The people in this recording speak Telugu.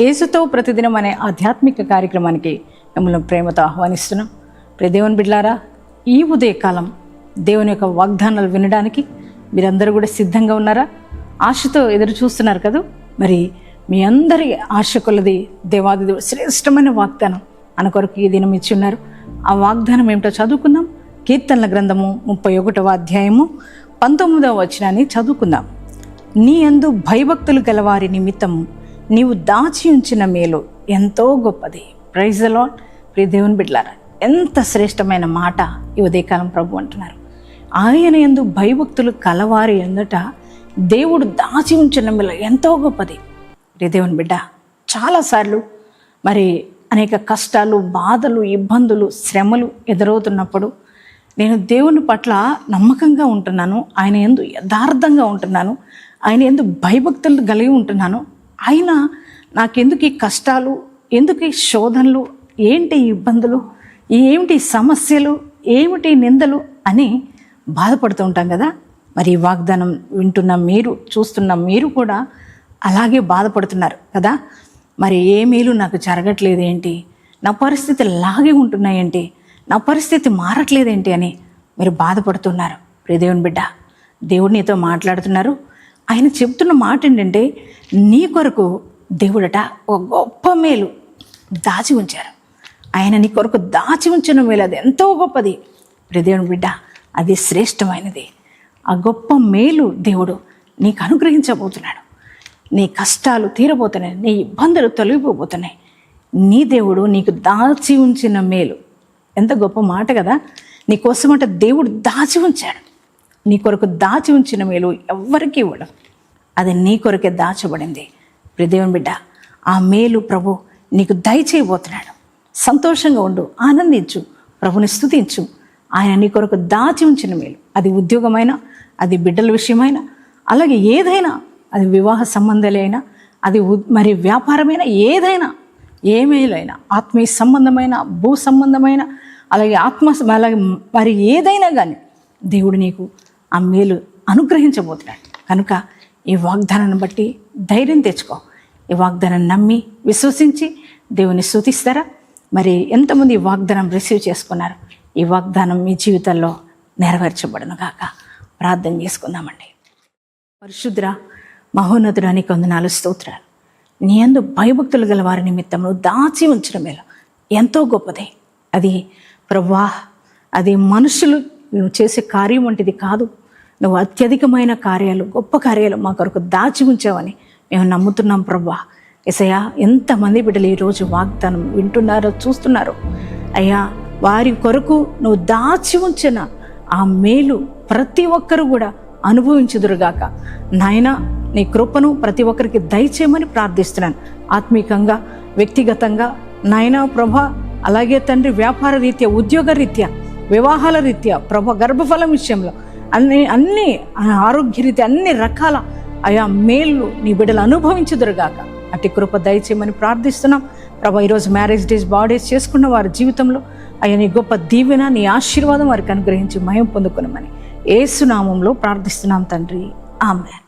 ఏసుతో ప్రతిదినం అనే ఆధ్యాత్మిక కార్యక్రమానికి మిమ్మల్ని ప్రేమతో ఆహ్వానిస్తున్నాం. ప్రదేవుని బిడ్లారా ఈ ఉదయకాలం దేవుని యొక్క వాగ్దానాలు వినడానికి మీరందరూ కూడా సిద్ధంగా ఉన్నారా? ఆశతో ఎదురు చూస్తున్నారు కదా? మరి మీ అందరి ఆశ కొలది దేవాది శ్రేష్టమైన వాగ్దానం మన కొరకు ఈ దినం ఇచ్చి ఉన్నారు. ఆ వాగ్దానం ఏమిటో చదువుకుందాం. కీర్తనల గ్రంథము ముప్పై ఒకటవ అధ్యాయము పంతొమ్మిదవ వచనాన్ని చదువుకుందాం. నీ అందు భయభక్తులు గలవారి నిమిత్తము నీవు దాచి ఉంచిన మేలు ఎంతో గొప్పది. ప్రైజ్ అలాన్ ప్రియ దేవుని బిడ్లారా ఎంత శ్రేష్టమైన మాట ఈ ఉదయకాలం ప్రభు అంటున్నారు. ఆయన ఎందు భయభక్తులు కలవారి ఎందుట దేవుడు దాచి ఉంచిన మేలు ఎంతో గొప్పది. ప్రియ దేవుని బిడ్డ చాలాసార్లు మరి అనేక కష్టాలు బాధలు ఇబ్బందులు శ్రమలు ఎదురవుతున్నప్పుడు నేను దేవుని పట్ల నమ్మకంగా ఉంటున్నాను ఆయన ఎందు యథార్థంగా ఉంటున్నాను ఆయన ఎందు భయభక్తులు కలిగి ఉంటున్నాను ఆయన నాకెందుకు ఈ కష్టాలు? ఎందుకు ఈ శోధనలు? ఏంటి ఇబ్బందులు? ఏమిటి సమస్యలు? ఏమిటి నిందలు? అని బాధపడుతూ ఉంటాం కదా? మరి ఈ వాగ్దానం వింటున్న మీరు చూస్తున్న మీరు కూడా అలాగే బాధపడుతున్నారు కదా? మరి ఏ మేలు నాకు జరగట్లేదు ఏంటి? నా పరిస్థితి లాగే ఉంటున్నాయేంటి నా పరిస్థితి మారట్లేదేంటి అని మీరు బాధపడుతున్నారు. ప్రియదేవుని బిడ్డ దేవుడు నీతో మాట్లాడుతున్నారు. ఆయన చెప్తున్న మాట ఏంటంటే నీ కొరకు దేవుడట ఒక గొప్ప మేలు దాచి ఉంచారు. ఆయన నీ కొరకు దాచి ఉంచిన మేలు అది ఎంతో గొప్పది. దేవుని బిడ్డ అది శ్రేష్టమైనది. ఆ గొప్ప మేలు దేవుడు నీకు అనుగ్రహించబోతున్నాడు. నీ కష్టాలు తీరబోతున్నాయి నీ ఇబ్బందులు తొలగిపోబోతున్నాయి. నీ దేవుడు నీకు దాచి ఉంచిన మేలు. ఎంత గొప్ప మాట కదా. నీ కోసమంట దేవుడు దాచి ఉంచాడు. నీ కొరకు దాచి ఉంచిన మేలు ఎవ్వరికీ ఇవ్వడం. అది నీ కొరకే దాచబడింది. ప్రదేవన్ బిడ్డ ఆ మేలు ప్రభు నీకు దయచేయబోతున్నాడు సంతోషంగా ఉండు ఆనందించు ప్రభుని స్తుతించు. ఆయన నీ కొరకు దాచి ఉంచిన మేలు. అది ఉద్యోగమైనా అది బిడ్డల విషయమైనా అలాగే ఏదైనా అది వివాహ సంబంధాలైనా అది మరి వ్యాపారమైన ఏదైనా ఏ మేలైనా ఆత్మీయ సంబంధమైన భూ సంబంధమైన అలాగే ఆత్మ అలాగే మరి ఏదైనా కానీ దేవుడు నీకు ఆ మేలు అనుగ్రహించబోతున్నాడు. కనుక ఈ వాగ్దానాన్ని బట్టి ధైర్యం తెచ్చుకో. ఈ వాగ్దానాన్ని నమ్మి విశ్వసించి దేవుని స్తుతిస్తారా? మరి ఎంతమంది ఈ వాగ్దానం రిసీవ్ చేసుకున్నారు? ఈ వాగ్దానం మీ జీవితంలో నెరవేర్చబడను గాక. ప్రార్థన చేసుకుందామండి. పరిశుద్ర మహోన్నతుడానికి కొందనాలు స్తోత్రాలు. నీ అందు భయభక్తులు గల వారి నిమిత్తము దాచి ఉంచడం మేలు ఎంతో గొప్పది. అది ప్రవ్వా అది మనుషులు నువ్వు చేసే కార్యం వంటిది కాదు. నువ్వు అత్యధికమైన కార్యాలు గొప్ప కార్యాలు మా కొరకు దాచి ఉంచావని మేము నమ్ముతున్నాం ప్రభా. ఎసయ్యా ఎంతమంది బిడ్డలు ఈరోజు వాగ్దానం వింటున్నారో చూస్తున్నారో. అయ్యా వారి కొరకు నువ్వు దాచి ఉంచిన ఆ మేలు ప్రతి ఒక్కరు కూడా అనుభవించుదురుగాక. నాయన నీ కృపను ప్రతి ఒక్కరికి దయచేయమని ప్రార్థిస్తున్నాను. ఆత్మీకంగా వ్యక్తిగతంగా నాయనా ప్రభ అలాగే తండ్రి వ్యాపార రీత్యా ఉద్యోగ రీత్యా వివాహాల రీత్యా ప్రభ గర్భఫలం విషయంలో అన్ని అన్ని ఆరోగ్యరీత్యా అన్ని రకాల ఆయా మేళ్ళు నీ బిడ్డలు అనుభవించదురుగాక. అట్టి కృప దయచేయమని ప్రార్థిస్తున్నాం. ప్రభా ఈరోజు మ్యారేజ్ డేస్ బాడేస్ చేసుకున్న వారి జీవితంలో అయ్యా నీ గొప్ప దీవెన నీ ఆశీర్వాదం వారికి అనుగ్రహించి మయం పొందుకునమని ఏసునామంలో ప్రార్థిస్తున్నాం తండ్రి. ఆమె